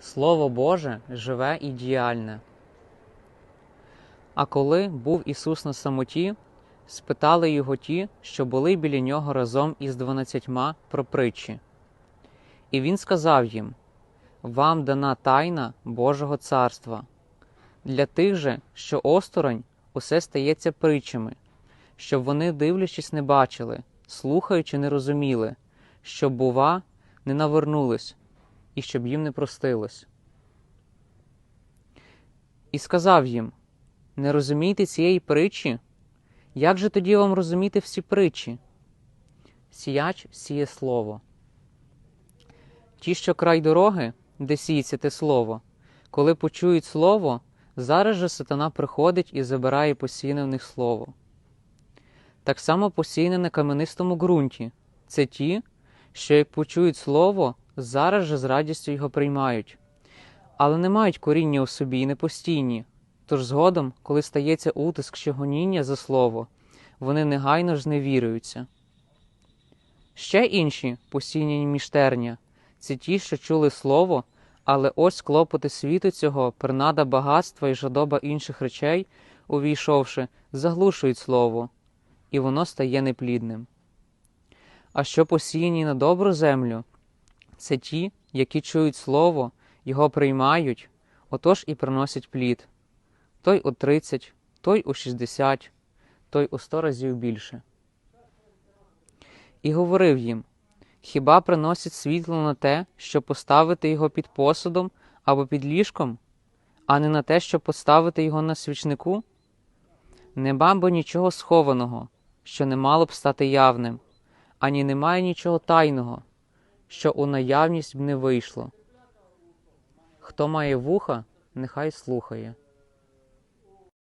Слово Боже живе і діяльне. А коли був Ісус на самоті, спитали його ті, що були біля нього разом із дванадцятьма про притчі. І він сказав їм: Вам дана тайна Божого царства. Для тих же, що осторонь, усе стається притчами, щоб вони, дивлячись, не бачили, слухаючи, не розуміли, щоб, бува, не навернулись, і щоб їм не простилось. І сказав їм: Не розумієте цієї притчі? Як же тоді вам розуміти всі притчі? Сіяч сіє слово. Ті, що край дороги, де сіється те слово, коли почують слово, зараз же сатана приходить і забирає посіяне в них слово. Так само посіяне на каменистому ґрунті це ті, що як почують слово, зараз же з радістю його приймають, але не мають коріння у собі і не постійні. Тож згодом, коли стається утиск чи гоніння за слово, вони негайно ж зневірюються. Ще інші посіяні міжтерня це ті, що чули слово, але ось клопоти світу цього, принада багатства і жадоба інших речей, увійшовши, заглушують слово, і воно стає неплідним. А що посіяні на добру землю, це ті, які чують слово, його приймають, отож і приносять плід. Той у тридцять, той у шістдесят, той у сто разів більше. І говорив їм Хіба приносить світло на те, щоб поставити його під посудом або під ліжком, а не на те, щоб поставити його на свічнику? Нема бо нічого схованого, що не мало б стати явним, ані немає нічого тайного, що у наявність б не вийшло. Хто має вуха, нехай слухає.